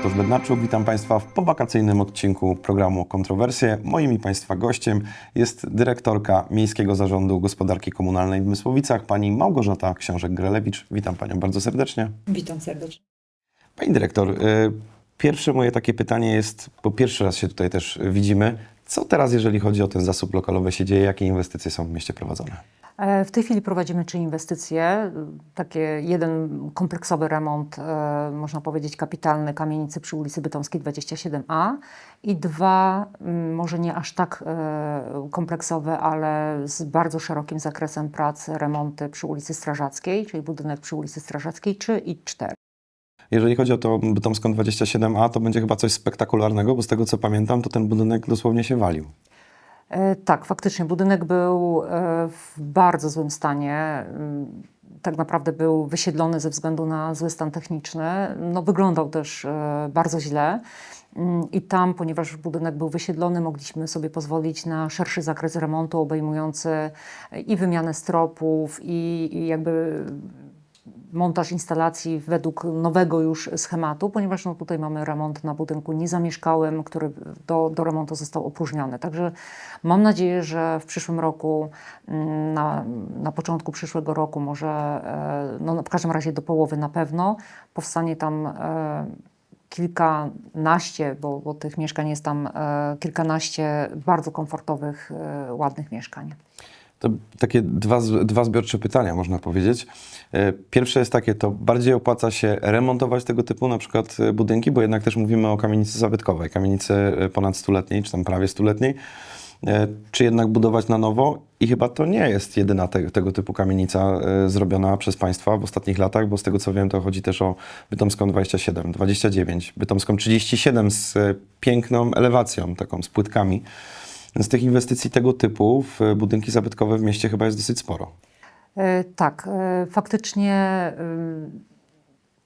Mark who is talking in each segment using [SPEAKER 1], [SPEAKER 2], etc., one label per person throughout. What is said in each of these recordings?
[SPEAKER 1] Bartosz Bednarczuk, witam Państwa w powakacyjnym odcinku programu Kontrowersje. Moim i Państwa gościem jest dyrektorka Miejskiego Zarządu Gospodarki Komunalnej w Mysłowicach, pani Małgorzata Książek-Grelewicz. Witam Panią bardzo serdecznie.
[SPEAKER 2] Witam serdecznie.
[SPEAKER 1] Pani dyrektor, y, pierwsze moje takie pytanie jest, bo pierwszy raz się tutaj też widzimy, co teraz, jeżeli chodzi o ten zasób lokalowy się dzieje, jakie inwestycje są w mieście prowadzone?
[SPEAKER 2] E, W tej chwili prowadzimy trzy inwestycje. Takie jeden kompleksowy remont, e, można powiedzieć kapitalny kamienicy przy ulicy Bytomskiej 27A i dwa, może nie aż tak e, kompleksowe, ale z bardzo szerokim zakresem prac, remonty przy ulicy Strażackiej, czyli budynek przy ulicy Strażackiej 3 i 4.
[SPEAKER 1] Jeżeli chodzi o to Bytomską 27A, to będzie chyba coś spektakularnego, bo z tego co pamiętam, to ten budynek dosłownie się walił.
[SPEAKER 2] E, Tak, faktycznie budynek był e, w bardzo złym stanie. Mm, Tak naprawdę był wysiedlony ze względu na zły stan techniczny. No, wyglądał też e, bardzo źle. Mm, I tam, ponieważ budynek był wysiedlony, mogliśmy sobie pozwolić na szerszy zakres remontu, obejmujący i wymianę stropów, i, i jakby montaż instalacji według nowego już schematu, ponieważ no, tutaj mamy remont na budynku niezamieszkałym, który do, do remontu został opróżniony. Także mam nadzieję, że w przyszłym roku, mm, na, na początku przyszłego roku, może e, no, w każdym razie do połowy na pewno, powstanie tam e, kilkanaście, bo, bo tych mieszkań jest tam e, kilkanaście bardzo komfortowych, ładnych mieszkań.
[SPEAKER 1] To takie dwa, dwa zbiorcze pytania, można powiedzieć. E, Pierwsze jest takie, to bardziej opłaca się remontować tego typu na przykład e, budynki, bo jednak też mówimy o kamienicy zabytkowej, kamienicy e, ponad stuletniej, czy tam prawie stuletniej, czy jednak budować na nowo i chyba to nie jest jedyna te, tego typu kamienica zrobiona przez Państwa w ostatnich latach, bo z tego co wiem to chodzi też o Bytomską 27, 29, Bytomską 37 z piękną elewacją, taką z płytkami. Z tych inwestycji tego typu w e, budynki zabytkowe w mieście chyba jest dosyć sporo.
[SPEAKER 2] E, Tak, e, faktycznie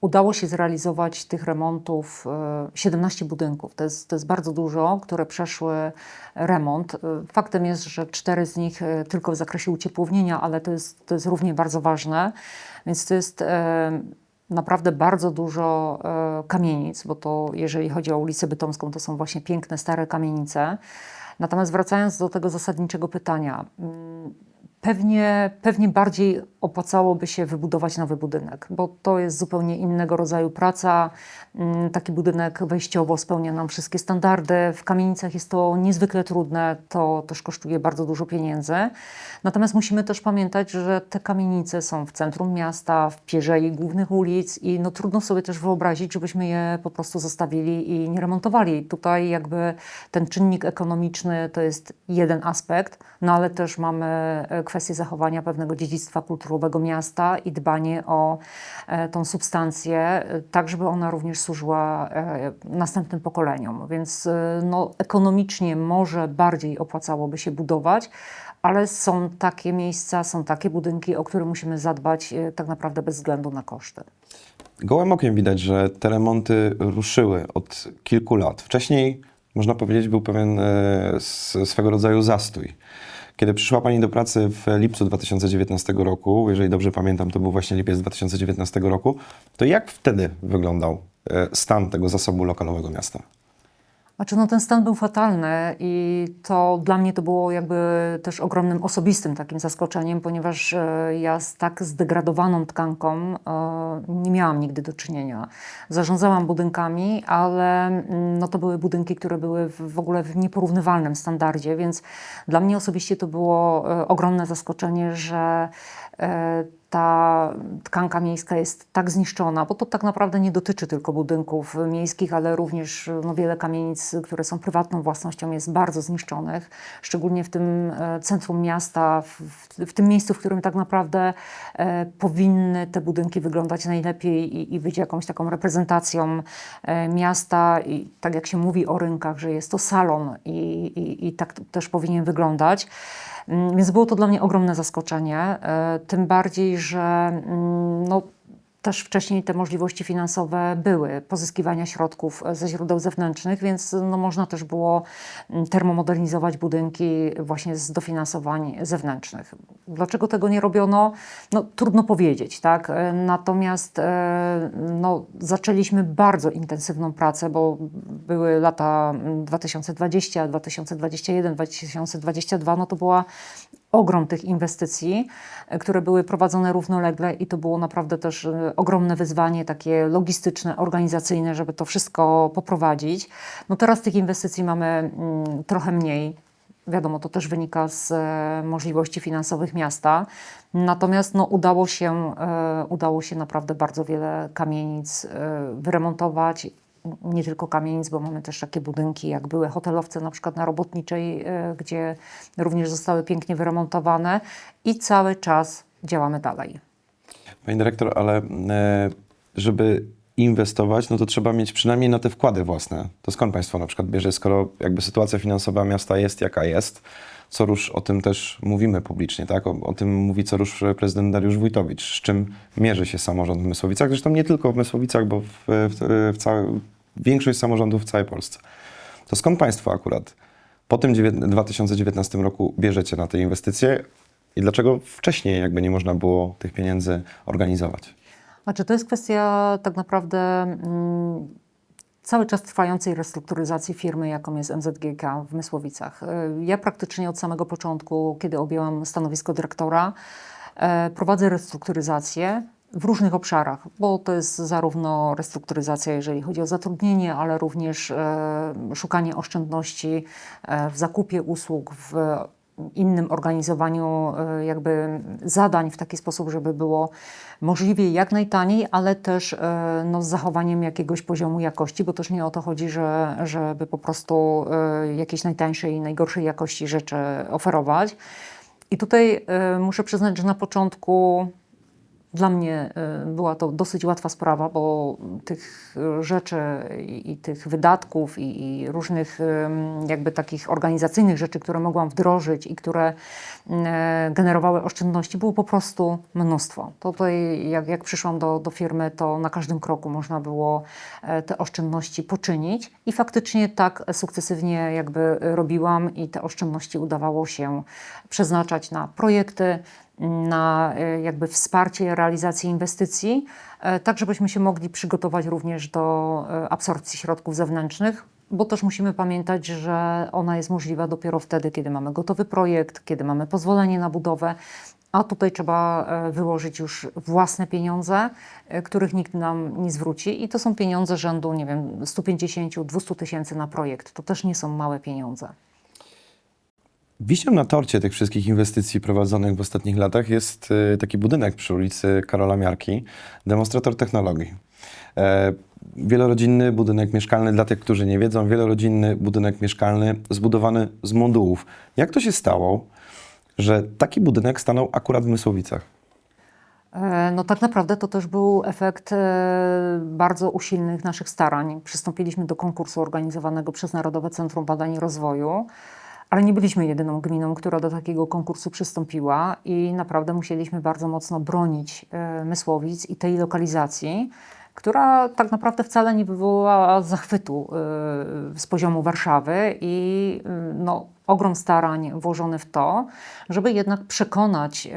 [SPEAKER 2] udało się zrealizować tych remontów e, 17 budynków. To jest, to jest bardzo dużo, które przeszły remont. Faktem jest, że cztery z nich tylko w zakresie uciepłownienia, ale to jest, to jest równie bardzo ważne. Więc to jest naprawdę bardzo dużo kamienic, bo to jeżeli chodzi o ulicę Bytomską, to są właśnie piękne, stare kamienice. Natomiast wracając do tego zasadniczego pytania, mm, Pewnie, pewnie bardziej opłacałoby się wybudować nowy budynek, bo to jest zupełnie innego rodzaju praca. Mm, Taki budynek wejściowo spełnia nam wszystkie standardy. W kamienicach jest to niezwykle trudne, to też kosztuje bardzo dużo pieniędzy. Natomiast musimy też pamiętać, że te kamienice są w centrum miasta, w pierzei głównych ulic i no, trudno sobie też wyobrazić, żebyśmy je po prostu zostawili i nie remontowali. Tutaj jakby ten czynnik ekonomiczny to jest jeden aspekt, no ale też mamy e, kwestię zachowania pewnego dziedzictwa kulturowego miasta i dbanie o e, tą substancję, e, tak żeby ona również służyła e, następnym pokoleniom. Więc no, ekonomicznie może bardziej opłacałoby się budować, ale są takie miejsca, są takie budynki, o które musimy zadbać tak naprawdę bez względu na koszty.
[SPEAKER 1] Gołym okiem widać, że te remonty ruszyły od kilku lat. Wcześniej, można powiedzieć, był pewien swego rodzaju zastój. Kiedy przyszła Pani do pracy w lipcu 2019 roku, jeżeli dobrze pamiętam, to był właśnie lipiec 2019 roku, to jak wtedy wyglądał e, stan tego zasobu lokalowego miasta?
[SPEAKER 2] Znaczy, no ten stan był fatalny i to dla mnie to było jakby też ogromnym osobistym takim zaskoczeniem, ponieważ e, ja z tak zdegradowaną tkanką e, nie miałam nigdy do czynienia. Zarządzałam budynkami, ale mm, no to były budynki, które były w, ogóle w nieporównywalnym standardzie, więc dla mnie osobiście to było e, ogromne zaskoczenie, że ta tkanka miejska jest tak zniszczona, bo to tak naprawdę nie dotyczy tylko budynków miejskich, ale również no, wiele kamienic, które są prywatną własnością, jest bardzo zniszczonych, szczególnie w tym e, centrum miasta, w, w, tym miejscu, w którym tak naprawdę e, powinny te budynki wyglądać najlepiej i, i być jakąś taką reprezentacją e, miasta. I tak jak się mówi o rynkach, że jest to salon i, i, i tak też powinien wyglądać. Mm, Więc było to dla mnie ogromne zaskoczenie, e, tym bardziej, że mm, no, też wcześniej te możliwości finansowe były, pozyskiwania środków ze źródeł zewnętrznych, więc no, można też było mm, termomodernizować budynki właśnie z dofinansowań zewnętrznych. Dlaczego tego nie robiono? No, trudno powiedzieć, tak? Natomiast e, no, zaczęliśmy bardzo intensywną pracę, bo były lata mm, 2020, 2021, 2022, no to była ogrom tych inwestycji, e, które były prowadzone równolegle i to było naprawdę też e, ogromne wyzwanie takie logistyczne, organizacyjne, żeby to wszystko poprowadzić. No teraz tych inwestycji mamy mm, trochę mniej. Wiadomo, to też wynika z e, możliwości finansowych miasta. Natomiast no, udało, się, udało się naprawdę bardzo wiele kamienic wyremontować. Nie tylko kamienic, bo mamy też takie budynki, jak były hotelowce na przykład na Robotniczej, e, gdzie również zostały pięknie wyremontowane i cały czas działamy dalej.
[SPEAKER 1] Pani dyrektor, ale e, żeby inwestować, no to trzeba mieć przynajmniej na te wkłady własne. To skąd Państwo na przykład bierze, skoro jakby sytuacja finansowa miasta jest jaka jest, co rusz o tym też mówimy publicznie, tak? O, o tym mówi co rusz prezydent Dariusz Wójtowicz, z czym mierzy się samorząd w Mysłowicach, zresztą nie tylko w Mysłowicach, bo w, w, w całej, większość samorządów w całej Polsce. To skąd Państwo akurat po tym dziewię- 2019 roku bierzecie na te inwestycje i dlaczego wcześniej jakby nie można było tych pieniędzy organizować?
[SPEAKER 2] Znaczy, to jest kwestia tak naprawdę mm, cały czas trwającej restrukturyzacji firmy, jaką jest MZGK w Mysłowicach. Y, Ja praktycznie od samego początku, kiedy objęłam stanowisko dyrektora, e, prowadzę restrukturyzację w różnych obszarach, bo to jest zarówno restrukturyzacja, jeżeli chodzi o zatrudnienie, ale również e, szukanie oszczędności e, w zakupie usług, w innym organizowaniu e, jakby zadań w taki sposób, żeby było możliwie jak najtaniej, ale też no, z zachowaniem jakiegoś poziomu jakości, bo też nie o to chodzi, że, żeby po prostu jakieś najtańszej i najgorszej jakości rzeczy oferować. I tutaj muszę przyznać, że na początku dla mnie y, była to dosyć łatwa sprawa, bo tych y, rzeczy i, tych wydatków i, i różnych ym, jakby takich organizacyjnych rzeczy, które mogłam wdrożyć i które y, generowały oszczędności, było po prostu mnóstwo. To Tutaj jak, jak przyszłam do, do firmy, to na każdym kroku można było e, te oszczędności poczynić i faktycznie tak sukcesywnie jakby robiłam i te oszczędności udawało się przeznaczać na projekty, na e, jakby wsparcie realizacji inwestycji, e, tak żebyśmy się mogli przygotować również do e, absorpcji środków zewnętrznych, bo też musimy pamiętać, że ona jest możliwa dopiero wtedy, kiedy mamy gotowy projekt, kiedy mamy pozwolenie na budowę, a tutaj trzeba wyłożyć już własne pieniądze, których nikt nam nie zwróci i to są pieniądze rzędu, nie wiem, 150-200 tysięcy na projekt. To też nie są małe pieniądze.
[SPEAKER 1] Wiśnią na torcie tych wszystkich inwestycji prowadzonych w ostatnich latach jest y, taki budynek przy ulicy Karola Miarki, demonstrator technologii. E, wielorodzinny budynek mieszkalny, dla tych, którzy nie wiedzą, wielorodzinny budynek mieszkalny zbudowany z modułów. Jak to się stało, że taki budynek stanął akurat w Mysłowicach?
[SPEAKER 2] E, No tak naprawdę to też był efekt e, bardzo usilnych naszych starań. Przystąpiliśmy do konkursu organizowanego przez Narodowe Centrum Badań i Rozwoju, ale nie byliśmy jedyną gminą, która do takiego konkursu przystąpiła i naprawdę musieliśmy bardzo mocno bronić e, Mysłowic i tej lokalizacji, która tak naprawdę wcale nie wywołała zachwytu e, z poziomu Warszawy i e, no, ogrom starań włożony w to, żeby jednak przekonać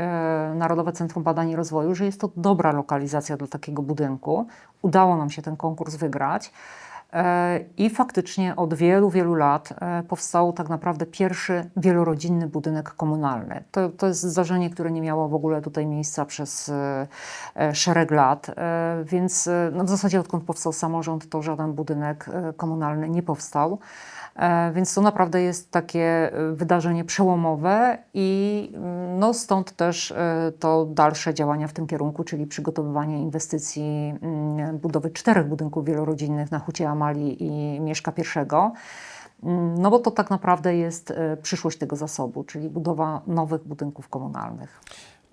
[SPEAKER 2] Narodowe Centrum Badań i Rozwoju, że jest to dobra lokalizacja dla takiego budynku. Udało nam się ten konkurs wygrać. E, I faktycznie od wielu, wielu lat e, powstał tak naprawdę pierwszy wielorodzinny budynek komunalny. To, to jest zdarzenie, które nie miało w ogóle tutaj miejsca przez e, szereg lat, więc no w zasadzie odkąd powstał samorząd, to żaden budynek komunalny nie powstał. Więc to naprawdę jest takie wydarzenie przełomowe i mm, no stąd też to dalsze działania w tym kierunku, czyli przygotowywanie inwestycji mm, budowy czterech budynków wielorodzinnych na Hucie Amali i Mieszka I. Mm, No bo to tak naprawdę jest e, przyszłość tego zasobu, czyli budowa nowych budynków komunalnych.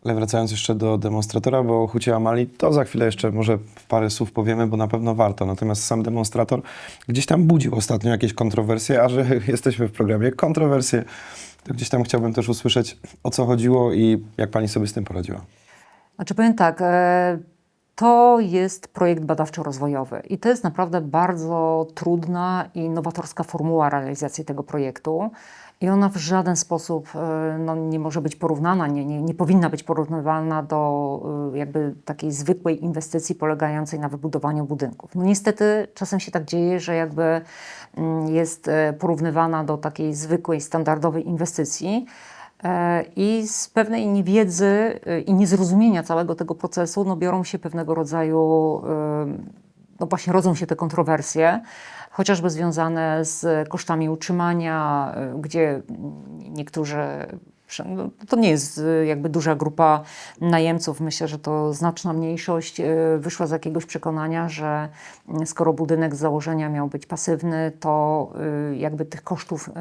[SPEAKER 1] Ale wracając jeszcze do demonstratora, bo o Hucie Amali, to za chwilę jeszcze może parę słów powiemy, bo na pewno warto. Natomiast sam demonstrator gdzieś tam budził ostatnio jakieś kontrowersje, a że jesteśmy w programie kontrowersje, to gdzieś tam chciałbym też usłyszeć, o co chodziło i jak pani sobie z tym poradziła.
[SPEAKER 2] Znaczy powiem tak, e, to jest projekt badawczo-rozwojowy i to jest naprawdę bardzo trudna i nowatorska formuła realizacji tego projektu. I ona w żaden sposób e, no, nie może być porównana, nie, nie, nie powinna być porównywalna do e, jakby takiej zwykłej inwestycji polegającej na wybudowaniu budynków. No niestety czasem się tak dzieje, że jakby mm, jest e, porównywana do takiej zwykłej, standardowej inwestycji. E, I z pewnej niewiedzy e, i niezrozumienia całego tego procesu no, biorą się pewnego rodzaju, e, no właśnie rodzą się te kontrowersje, chociażby związane z kosztami utrzymania, gdzie niektórzy, to nie jest e, jakby duża grupa najemców, myślę, że to znaczna mniejszość e, wyszła z jakiegoś przekonania, że mm, skoro budynek z założenia miał być pasywny, to y, jakby tych kosztów y,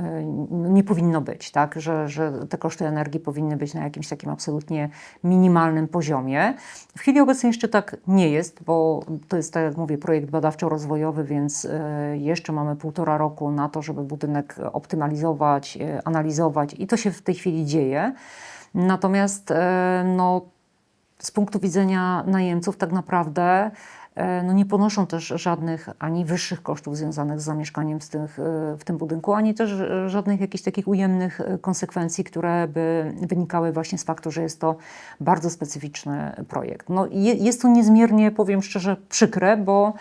[SPEAKER 2] no, nie powinno być, tak? Że, że te koszty energii powinny być na jakimś takim absolutnie minimalnym poziomie. W chwili obecnej jeszcze tak nie jest, bo to jest, tak jak mówię, projekt badawczo-rozwojowy, więc y, jeszcze mamy półtora roku na to, żeby budynek optymalizować, y, analizować i to się w tej chwili dzieje. Natomiast y, no, z punktu widzenia najemców tak naprawdę e, no nie ponoszą też żadnych ani wyższych kosztów związanych z zamieszkaniem z tych, e, w tym budynku, ani też e, żadnych jakichś takich ujemnych e, konsekwencji, które by wynikały właśnie z faktu, że jest to bardzo specyficzny projekt. No, je, jest to niezmiernie, powiem szczerze, przykre, bo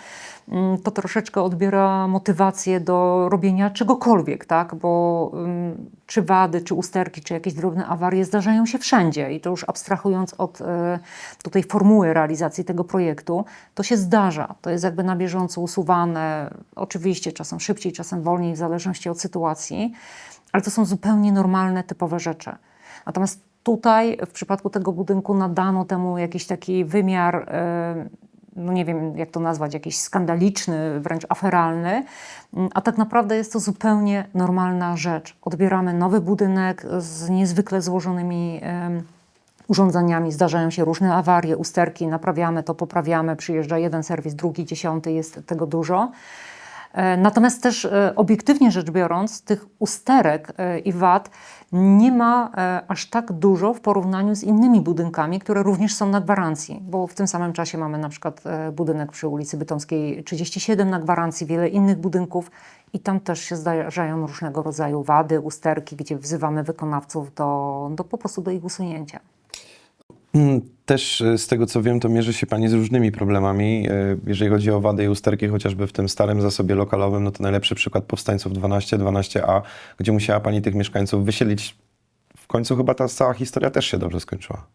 [SPEAKER 2] to troszeczkę odbiera motywację do robienia czegokolwiek, tak? Bo ym, czy wady, czy usterki, czy jakieś drobne awarie zdarzają się wszędzie i to już abstrahując od e, tutaj formuły realizacji tego projektu, to się zdarza. To jest jakby na bieżąco usuwane, oczywiście czasem szybciej, czasem wolniej, w zależności od sytuacji, ale to są zupełnie normalne, typowe rzeczy. Natomiast tutaj w przypadku tego budynku nadano temu jakiś taki wymiar, e, no nie wiem jak to nazwać, jakiś skandaliczny, wręcz aferalny, Mm, a tak naprawdę jest to zupełnie normalna rzecz. Odbieramy nowy budynek z niezwykle złożonymi urządzeniami, zdarzają się różne awarie, usterki, naprawiamy to, poprawiamy, przyjeżdża jeden serwis, drugi, dziesiąty, jest tego dużo. E, Natomiast też e, obiektywnie rzecz biorąc, tych usterek e, i wad nie ma aż tak dużo w porównaniu z innymi budynkami, które również są na gwarancji, bo w tym samym czasie mamy na przykład budynek przy ulicy Bytomskiej 37 na gwarancji, wiele innych budynków i tam też się zdarzają różnego rodzaju wady, usterki, gdzie wzywamy wykonawców do, do po prostu do ich usunięcia.
[SPEAKER 1] Mm, Też e, z tego co wiem, to mierzy się Pani z różnymi problemami. E, Jeżeli chodzi o wady i usterki, chociażby w tym starym zasobie lokalowym, no to najlepszy przykład powstańców 12, 12A, gdzie musiała Pani tych mieszkańców wysiedlić. W końcu chyba ta cała historia też się dobrze skończyła.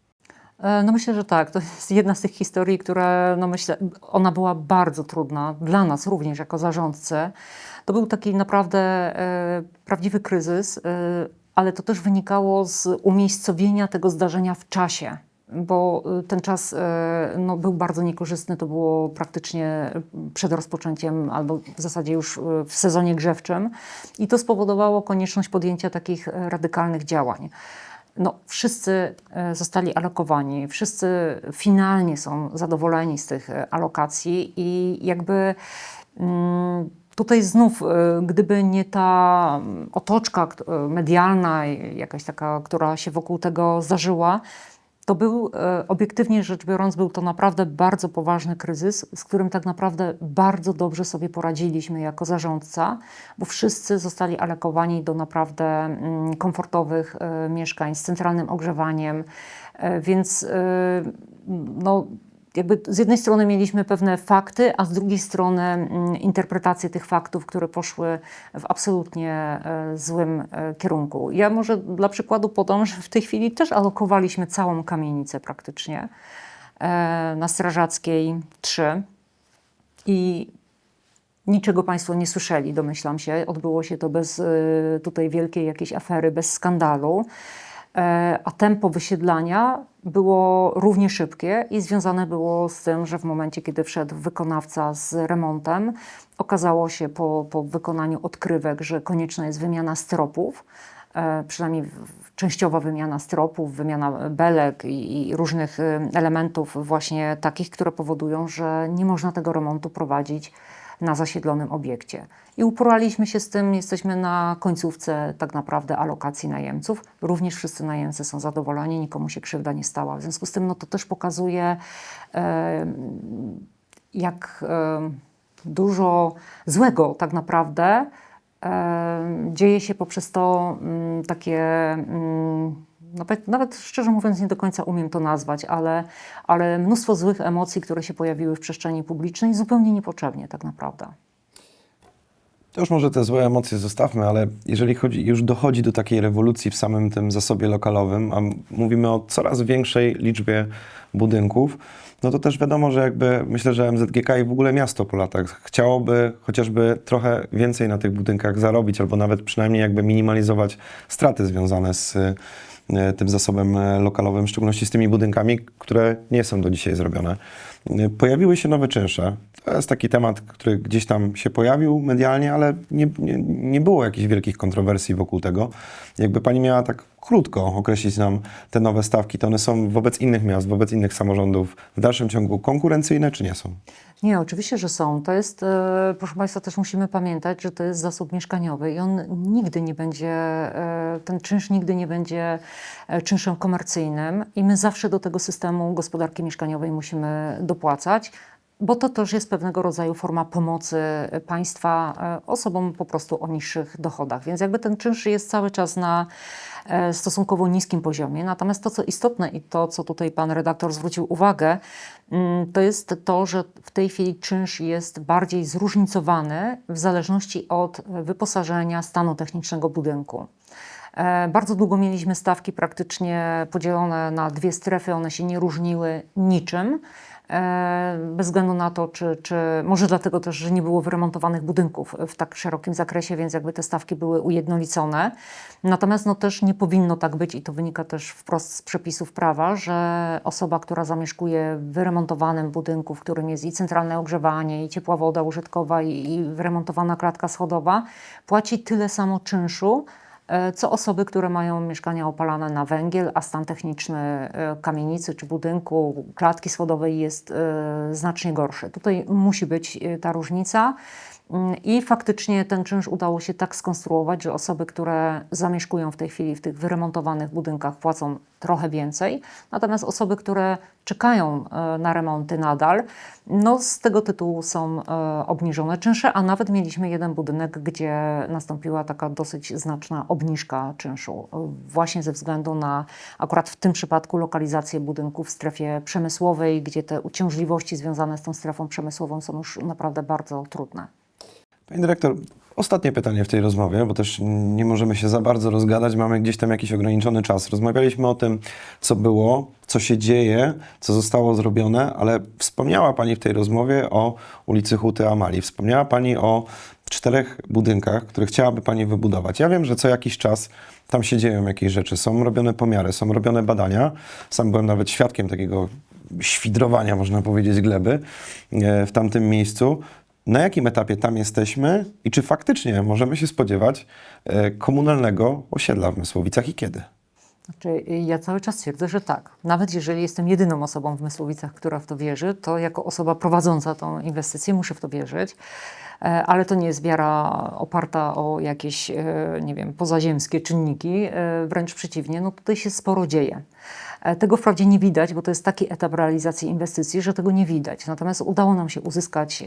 [SPEAKER 2] E, No myślę, że tak. To jest jedna z tych historii, które, no myślę, ona była bardzo trudna dla nas również jako zarządcy. To był taki naprawdę e, prawdziwy kryzys, e, ale to też wynikało z umiejscowienia tego zdarzenia w czasie. Bo e, ten czas e, no, był bardzo niekorzystny, to było praktycznie przed rozpoczęciem albo w zasadzie już w sezonie grzewczym. I to spowodowało konieczność podjęcia takich radykalnych działań. No, wszyscy zostali alokowani, wszyscy finalnie są zadowoleni z tych alokacji i jakby mm, tutaj znów, gdyby nie ta mm, otoczka medialna, jakaś taka, która się wokół tego zdarzyła, to był, e, obiektywnie rzecz biorąc, był to naprawdę bardzo poważny kryzys, z którym tak naprawdę bardzo dobrze sobie poradziliśmy jako zarządca, bo wszyscy zostali alokowani do naprawdę mm, komfortowych e, mieszkań z centralnym ogrzewaniem, e, więc no, jakby z jednej strony mieliśmy pewne fakty, a z drugiej strony mm, interpretacje tych faktów, które poszły w absolutnie e, złym e, kierunku. Ja może dla przykładu podam, że w tej chwili też alokowaliśmy całą kamienicę praktycznie e, na Strażackiej 3 i niczego Państwo nie słyszeli, domyślam się. Odbyło się to bez tutaj wielkiej jakiejś afery, bez skandalu. A tempo wysiedlania było równie szybkie i związane było z tym, że w momencie, kiedy wszedł wykonawca z remontem, okazało się po, po wykonaniu odkrywek, że konieczna jest wymiana stropów, e, przynajmniej częściowa wymiana stropów, wymiana belek i, i różnych y, elementów właśnie takich, które powodują, że nie można tego remontu prowadzić na zasiedlonym obiekcie. I uporaliśmy się z tym, jesteśmy na końcówce tak naprawdę alokacji najemców. Również wszyscy najemcy są zadowoleni, nikomu się krzywda nie stała. W związku z tym no, to też pokazuje, e, jak e, dużo złego tak naprawdę e, dzieje się poprzez to mm, takie, mm, nawet, nawet szczerze mówiąc nie do końca umiem to nazwać, ale, ale mnóstwo złych emocji, które się pojawiły w przestrzeni publicznej zupełnie niepotrzebnie tak naprawdę.
[SPEAKER 1] To już może te złe emocje zostawmy, ale jeżeli chodzi, już dochodzi do takiej rewolucji w samym tym zasobie lokalowym, a mówimy o coraz większej liczbie budynków, no to też wiadomo, że jakby myślę, że MZGK i w ogóle miasto po latach chciałoby chociażby trochę więcej na tych budynkach zarobić, albo nawet przynajmniej jakby minimalizować straty związane z tym zasobem e, lokalowym, w szczególności z tymi budynkami, które nie są do dzisiaj zrobione. E, Pojawiły się nowe czynsze. To jest taki temat, który gdzieś tam się pojawił medialnie, ale nie, nie, nie było jakichś wielkich kontrowersji wokół tego. Jakby pani miała tak krótko określić nam te nowe stawki, to one są wobec innych miast, wobec innych samorządów w dalszym ciągu konkurencyjne, czy nie są?
[SPEAKER 2] Nie, oczywiście, że są. To jest, e, proszę Państwa, też musimy pamiętać, że to jest zasób mieszkaniowy i on nigdy nie będzie, e, ten czynsz nigdy nie będzie e, czynszem komercyjnym i my zawsze do tego systemu gospodarki mieszkaniowej musimy dopłacać. Bo to też jest pewnego rodzaju forma pomocy państwa osobom po prostu o niższych dochodach. Więc jakby ten czynsz jest cały czas na stosunkowo niskim poziomie. Natomiast to, co istotne i to, co tutaj pan redaktor zwrócił uwagę, mm, to jest to, że w tej chwili czynsz jest bardziej zróżnicowany w zależności od wyposażenia, stanu technicznego budynku. E, Bardzo długo mieliśmy stawki praktycznie podzielone na dwie strefy, one się nie różniły niczym. E, Bez względu na to, czy, czy może dlatego też, że nie było wyremontowanych budynków w tak szerokim zakresie, więc jakby te stawki były ujednolicone. Natomiast no też nie powinno tak być i to wynika też wprost z przepisów prawa, że osoba, która zamieszkuje w wyremontowanym budynku, w którym jest i centralne ogrzewanie, i ciepła woda użytkowa, i, i wyremontowana klatka schodowa, płaci tyle samo czynszu, co osoby, które mają mieszkania opalane na węgiel, a stan techniczny e, kamienicy czy budynku, klatki schodowej jest e, znacznie gorszy. Tutaj musi być e, ta różnica. I faktycznie ten czynsz udało się tak skonstruować, że osoby, które zamieszkują w tej chwili w tych wyremontowanych budynkach, płacą trochę więcej, natomiast osoby, które czekają e, na remonty nadal, no z tego tytułu są e, obniżone czynsze, a nawet mieliśmy jeden budynek, gdzie nastąpiła taka dosyć znaczna obniżka czynszu, e, właśnie ze względu na akurat w tym przypadku lokalizację budynku w strefie przemysłowej, gdzie te uciążliwości związane z tą strefą przemysłową są już naprawdę bardzo trudne.
[SPEAKER 1] Pani dyrektor, ostatnie pytanie w tej rozmowie, bo też nie możemy się za bardzo rozgadać, mamy gdzieś tam jakiś ograniczony czas. Rozmawialiśmy o tym, co było, co się dzieje, co zostało zrobione, ale wspomniała Pani w tej rozmowie o ulicy Huty Amali. Wspomniała Pani o czterech budynkach, które chciałaby Pani wybudować. Ja wiem, że co jakiś czas tam się dzieją jakieś rzeczy, są robione pomiary, są robione badania. Sam byłem nawet świadkiem takiego świdrowania, można powiedzieć, gleby e, w tamtym miejscu. Na jakim etapie tam jesteśmy i czy faktycznie możemy się spodziewać e, komunalnego osiedla w Mysłowicach i kiedy?
[SPEAKER 2] Znaczy, ja cały czas twierdzę, że tak. Nawet jeżeli jestem jedyną osobą w Mysłowicach, która w to wierzy, to jako osoba prowadząca tą inwestycję muszę w to wierzyć. E, Ale to nie jest wiara oparta o jakieś, e, nie wiem, pozaziemskie czynniki. E, Wręcz przeciwnie, no tutaj się sporo dzieje. Tego wprawdzie nie widać, bo to jest taki etap realizacji inwestycji, że tego nie widać. Natomiast udało nam się uzyskać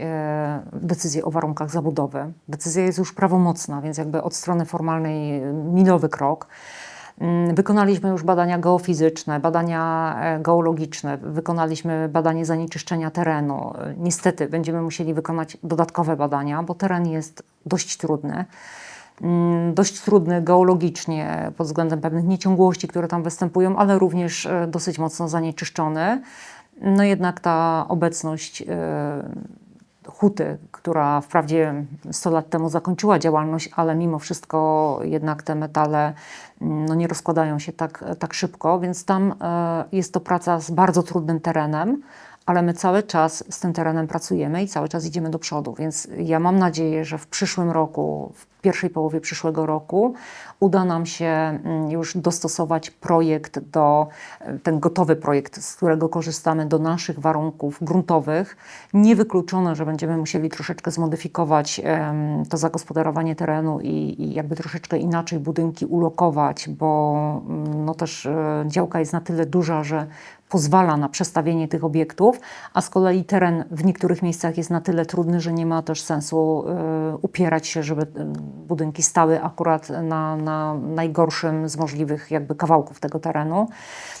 [SPEAKER 2] decyzję o warunkach zabudowy. Decyzja jest już prawomocna, więc jakby od strony formalnej milowy krok. Mm, Wykonaliśmy już badania geofizyczne, badania e, geologiczne, wykonaliśmy badanie zanieczyszczenia terenu. Niestety będziemy musieli wykonać dodatkowe badania, bo teren jest dość trudny. Mm, Dość trudny geologicznie pod względem pewnych nieciągłości, które tam występują, ale również e, dosyć mocno zanieczyszczony. No jednak ta obecność e, huty, która wprawdzie 100 lat temu zakończyła działalność, ale mimo wszystko jednak te metale mm, no, nie rozkładają się tak, tak szybko, więc tam e, jest to praca z bardzo trudnym terenem, ale my cały czas z tym terenem pracujemy i cały czas idziemy do przodu, więc ja mam nadzieję, że w przyszłym roku, w pierwszej połowie przyszłego roku uda nam się mm, już dostosować projekt do, e, ten gotowy projekt, z którego korzystamy, do naszych warunków gruntowych. Niewykluczone, że będziemy musieli troszeczkę zmodyfikować to zagospodarowanie terenu i, i jakby troszeczkę inaczej budynki ulokować, bo mm, no też e, działka jest na tyle duża, że pozwala na przestawienie tych obiektów, a z kolei teren w niektórych miejscach jest na tyle trudny, że nie ma też sensu e, upierać się, żeby budynki stały akurat na, na najgorszym z możliwych jakby kawałków tego terenu.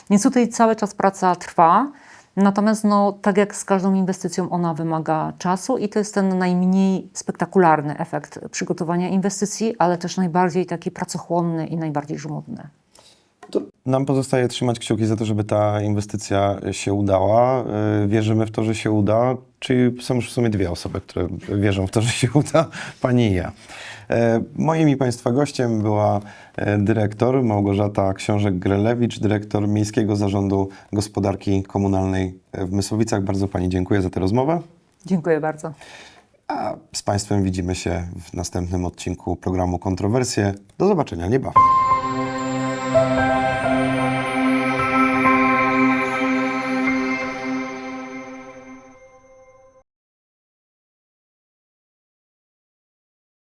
[SPEAKER 2] Więc tutaj cały czas praca trwa. Natomiast, no, tak jak z każdą inwestycją, ona wymaga czasu i to jest ten najmniej spektakularny efekt przygotowania inwestycji, ale też najbardziej taki pracochłonny i najbardziej żmudny.
[SPEAKER 1] To nam pozostaje trzymać kciuki za to, żeby ta inwestycja się udała. Yy, Wierzymy w to, że się uda. Czyli są już w sumie dwie osoby, które wierzą w to, że się uda, pani i ja. E, Moim i Państwa gościem była e, dyrektor Małgorzata Książek-Grelewicz, dyrektor Miejskiego Zarządu Gospodarki Komunalnej w Mysłowicach. Bardzo Pani dziękuję za tę rozmowę.
[SPEAKER 2] Dziękuję bardzo.
[SPEAKER 1] A z Państwem widzimy się w następnym odcinku programu Kontrowersje. Do zobaczenia niebawem.